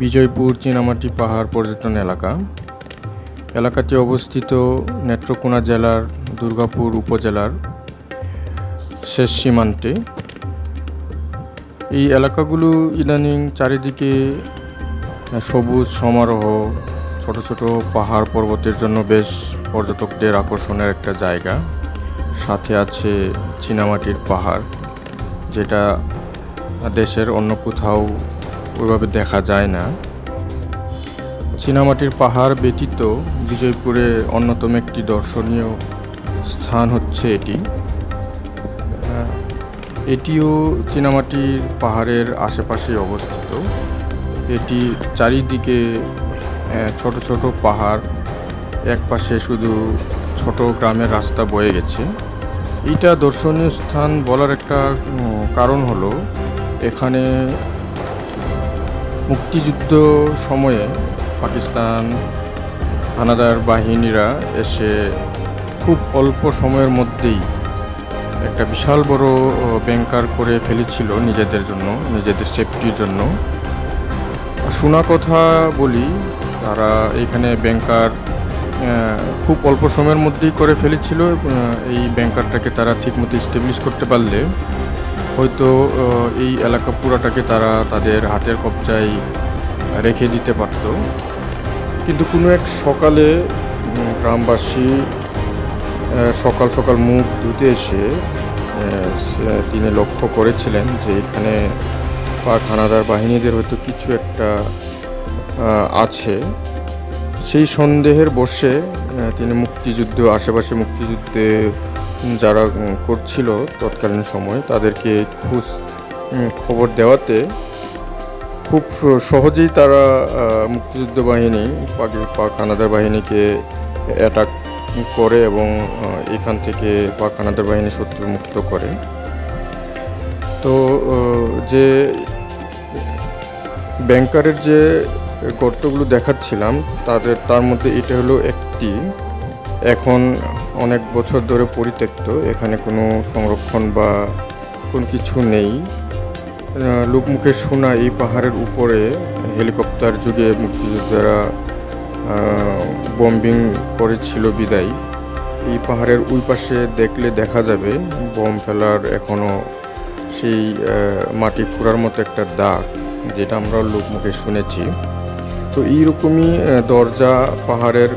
বিজয়পুর চীনামাটি পাহাড় পর্যটন এলাকা। এলাকাটি অবস্থিত নেত্রকোনা জেলার দুর্গাপুর উপজেলার শেষ সীমান্তে। এই এলাকাগুলো ইদানিং চারিদিকে সবুজ সমারোহ, ছোট ছোট পাহাড় পর্বতের জন্য বেশ পর্যটকদের আকর্ষণের একটা জায়গা। সাথে আছে চীনামাটির পাহাড়, যেটা দেশের অন্য কোথাও ওইভাবে দেখা যায় না। চীনামাটির পাহাড় ব্যতীত বিজয়পুরে অন্যতম একটি দর্শনীয় স্থান হচ্ছে এটি। এটিও চীনামাটির পাহাড়ের আশেপাশে অবস্থিত। এটি চারিদিকে ছোট ছোট পাহাড় এক পাশে শুধু ছোট গ্রামের রাস্তা বয়ে গেছে। এটা দর্শনীয় স্থান বলার একটা কারণ হলো, এখানে মুক্তিযুদ্ধ সময়ে পাকিস্তান, হানাদার বাহিনীরা এসে খুব অল্প সময়ের মধ্যেই একটা বিশাল বড় ব্যাংকার করে ফেলেছিল নিজেদের জন্য, নিজেদের সেফটির জন্য। শোনা কথা বলি, তারা এখানে ব্যাংকার খুব অল্প সময়ের মধ্যেই করে ফেলেছিল এই ব্যাংকারটাকে তারা ঠিকমতো স্টেবলিশ করতে পারলে। হয়তো এই এলাকা পুরাটাকে তারা তাদের হাতের কবজায় রেখে দিতে পারত। কিন্তু কোনো এক সকালে গ্রামবাসী সকাল সকাল মুখ ধুতে এসে তিনি লক্ষ্য করেছিলেন যে এখানে পাক হানাদার বাহিনীদের হয়তো কিছু একটা আছে। সেই সন্দেহের বসে তিনি মুক্তিযুদ্ধ, আশেপাশে মুক্তিযুদ্ধে যারা করছিল তৎকালীন সময় তাদেরকে খোঁজ খবর দেওয়াতে খুব সহজেই তারা মুক্তিযুদ্ধ বাহিনী পাক হানাদার বাহিনীকে অ্যাটাক করে এবং এখান থেকে পাক হানাদার বাহিনী শত্রু মুক্ত করে। তো যে ব্যাংকারের যে গর্তগুলো দেখাচ্ছিলাম, তাদের, তার মধ্যে এটা হলো একটি। এখন অনেক বছর ধরে পরিত্যক্ত, এখানে কোনো সংরক্ষণ বা কোনো কিছু নেই। লোকমুখে শোনা এই পাহাড়ের উপরে, হেলিকপ্টার যুগে মুক্তিযোদ্ধারা বম্বিং করেছিল বিদায়। এই পাহাড়ের ওই পাশে দেখলে দেখা যাবে বম ফেলার এখনও সেই মাটি খুঁড়ার মতো একটা দাগ, যেটা আমরা লোকমুখে শুনেছি। তো এইরকমই দরজা পাহাড়ের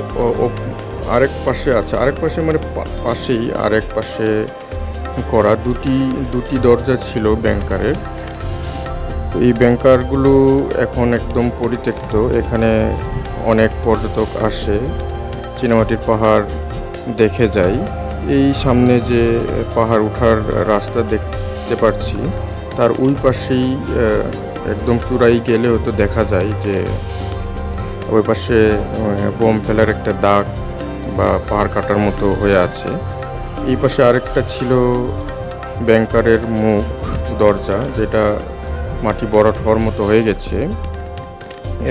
আরেক পাশে আছে, আরেক পাশে মানে পাশেই আরেক পাশে করা দুটি দুটি দরজা ছিল ব্যাংকারের তো এই ব্যাংকারগুলো এখন একদম পরিত্যক্ত, এখানে অনেক পর্যটক আসে, চীনামাটির পাহাড় দেখে যায় এই সামনে যে পাহাড় ওঠার রাস্তা দেখতে পাচ্ছি, তার ওই পাশেই একদম চূড়াই গেলে হয়তো দেখা যায় যে, ওই পাশে বোম ফেলার একটা দাগ বা পাহাড় কাটার মতো হয়ে আছে। এই পাশে আরেকটা ছিল ব্যাংকারের মুখ, দরজা, যেটা মাটি বরাট হওয়ার মতো হয়ে গেছে।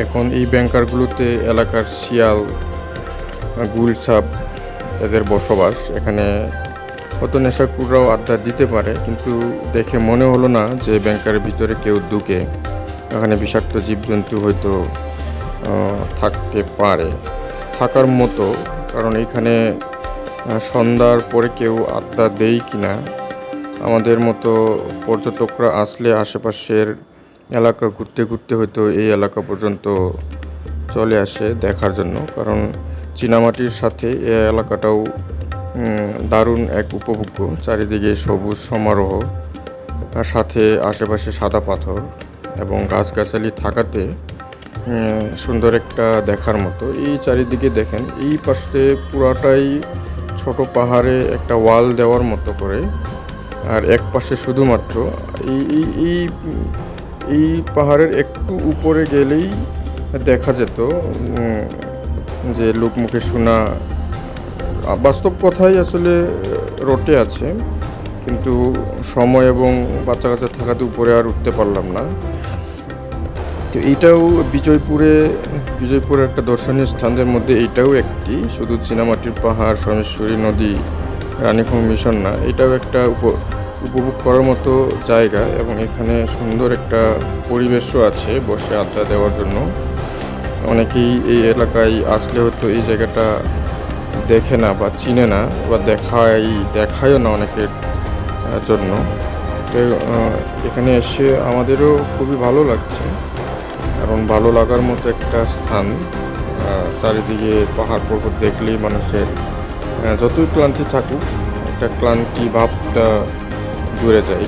এখন এই ব্যাংকারগুলোতে এলাকার শিয়াল গুলসাপ এদের বসবাস। এখানে হয়তো নেশাকুররাও আড্ডা দিতে পারে, কিন্তু দেখে মনে হলো না যে ব্যাংকারের ভিতরে কেউ ঢুকে। এখানে বিষাক্ত জীবজন্তু হয়তো থাকতে পারে। থাকার মতো কারণ এখানে সন্ধ্যার পরে কেউ আড্ডা দেই কিনা। আমাদের মতো পর্যটকরা আসলে আশেপাশের এলাকা ঘুরতে ঘুরতে হয়তো এই এলাকা পর্যন্ত চলে আসে দেখার জন্য। কারণ চীনামাটির সাথে এই এলাকাটাও দারুণ এক উপভোগ্য। চারিদিকে সবুজ সমারোহ, আর সাথে আশেপাশে সাদা পাথর এবং গাছগাছালি থাকাতে সুন্দর একটা দেখার মতো। এই চারিদিকে দেখেন, এই পাশে পুরাটাই ছোট পাহাড়ে একটা ওয়াল দেওয়ার মতো করে, আর এক পাশে শুধুমাত্র এই এই এই পাহাড়ের একটু উপরে গেলেই দেখা যেত যে লোকমুখে শোনা, বাস্তব কথাই আসলে রটে আছে, কিন্তু সময় এবং বাচ্চা কাচ্চা থাকাতে উপরে আর উঠতে পারলাম না। তো এইটাও বিজয়পুরে, বিজয়পুরের একটা দর্শনীয় স্থানদের মধ্যে এইটাও একটি। শুধু চীনামাটির পাহাড়, সোমেশ্বরী নদী রানীপুর মিশন না, এটাও একটা উপ, উপভোগ করার মতো জায়গা এবং এখানে সুন্দর একটা পরিবেশও আছে বসে আড্ডা দেওয়ার জন্য। অনেকেই এই এলাকায় আসলে হয়তো এই জায়গাটা দেখে না বা চিনে না বা দেখাই, দেখায়ও না অনেকের জন্য। তো এখানে এসে আমাদেরও খুবই ভালো লাগছে। কারণ ভালো লাগার মতো একটা স্থান। চারিদিকে পাহাড় পর্বত দেখলেই মানুষের যতই ক্লান্তি থাকুক, একটা ক্লান্তি ভাবটা দূরে যায়।